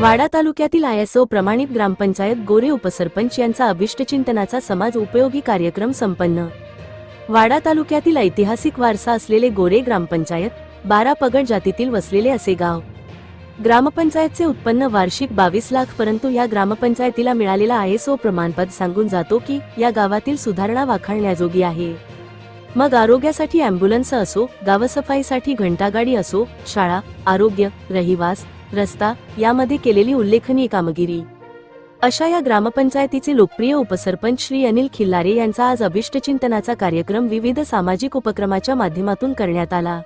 वाडा तालुक्यातील आयएसओ प्रमाणित ग्रामपंचायत गोरे उपसरपंच यांचा अभिष्टचिंतनाचा समाज उपयोगी कार्यक्रम संपन्न. वाडा तालुक्यातील ऐतिहासिक वारसा असलेले गोरे ग्रामपंचायत बारा पगड जातीतील वसलेले असे गाव. ग्रामपंचायतचे उत्पन्न वार्षिक बावीस लाख परंतु या ग्रामपंचायतीला मिळालेला आयएसओ प्रमाणपत्र सांगून जातो की या गावातील सुधारणा वाखाणण्याजोगी आहे. मग आरोग्यासाठी अँब्युलन्स असो गावसफाईसाठी घंटागाडी असो शाळा आरोग्य रहिवास रस्ता यामध्ये केलेली उल्लेखनीय कामगिरी. अशा या ग्रामपंचायतीचे लोकप्रिय उपसरपंच श्री अनिल खिल्लारे यांचा आज अभिष्टचिंतनाचा कार्यक्रम विविध सामाजिक उपक्रमाच्या माध्यमातून करण्यात आला.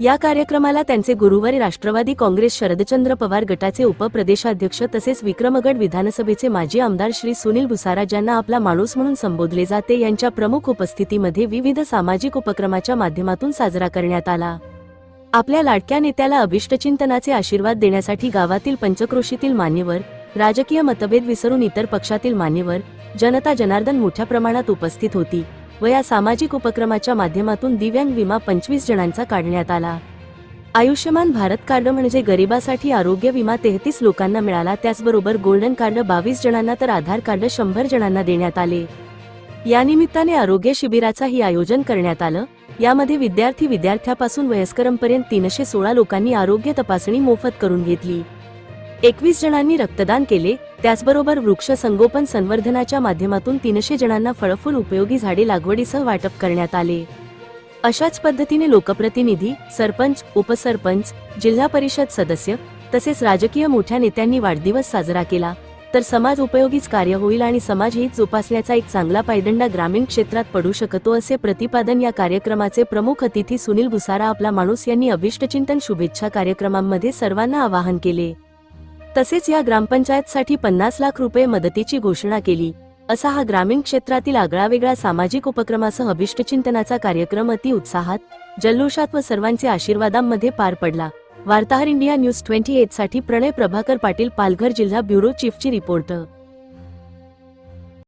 या कार्यक्रमाला त्यांचे गुरुवारी राष्ट्रवादी काँग्रेस शरदचंद्र पवार गटाचे उपप्रदेशाध्यक्ष तसेच विक्रमगड विधानसभेचे माजी आमदार श्री सुनील भुसारा ज्यांना आपला माणूस म्हणून संबोधले जाते यांच्या प्रमुख उपस्थितीमध्ये विविध सामाजिक उपक्रमाच्या माध्यमातून साजरा करण्यात आला. आपल्या लाडक्या नेत्याला अभिष्टचिंतनाचे आशीर्वाद देण्यासाठी गावातील पंचक्रोशीतील मान्यवर राजकीय मतभेद विसरून इतर पक्षातील मान्यवर जनता जनार्दन मोठ्या प्रमाणात उपस्थित होती व या सामाजिक उपक्रमाच्या माध्यमातून दिव्यांग विमा पंचवीस जणांचा काढण्यात आला. आयुष्यमान भारत कार्ड म्हणजे गरिबासाठी आरोग्य विमा तेहतीस लोकांना मिळाला त्याचबरोबर गोल्डन कार्ड बावीस जणांना तर आधार कार्ड शंभर जणांना देण्यात आले. या निमित्ताने आरोग्य शिबिराचाही आयोजन करण्यात आलं. यामध्ये विद्यार्थी विद्यार्थ्यापासून वयस्करांपर्यंत तीनशे सोळा लोकांनी आरोग्य तपासणी मोफत करून घेतली. एकवीस जणांनी रक्तदान केले त्याचबरोबर वृक्ष संगोपन संवर्धनाच्या माध्यमातून तीनशे जणांना फळफूल उपयोगी झाडे लागवडीसह वाटप करण्यात आले. अशाच पद्धतीने लोकप्रतिनिधी सरपंच उपसरपंच जिल्हा परिषद सदस्य तसेच राजकीय मोठ्या नेत्यांनी वाढदिवस साजरा केला. तर समाज उपयोगीच कार्य होईल आणि समाज हित जोपासण्याचा एक चांगला पायदंडा ग्रामीण क्षेत्रात पडू शकतो असे प्रतिपादन या कार्यक्रमाचे प्रमुख अतिथी सुनील भुसारा आपला माणूस यांनी अभिष्टचिंतन शुभेच्छा कार्यक्रमांमध्ये सर्वांना आवाहन केले. तसेच या ग्रामपंचायतसाठी पन्नास लाख रुपये मदतीची घोषणा केली. असा हा ग्रामीण क्षेत्रातील आगळावेगळा सामाजिक उपक्रमासह अभिष्टचिंतनाचा कार्यक्रम अति उत्साहात जल्लोषात व सर्वांचे आशीर्वादांमध्ये पार पडला. वार्ताहर इंडिया न्यूज ट्वेंटी एटसाठी प्रणय प्रभाकर पाटील पालघर जिल्हा ब्युरो चीफची रिपोर्ट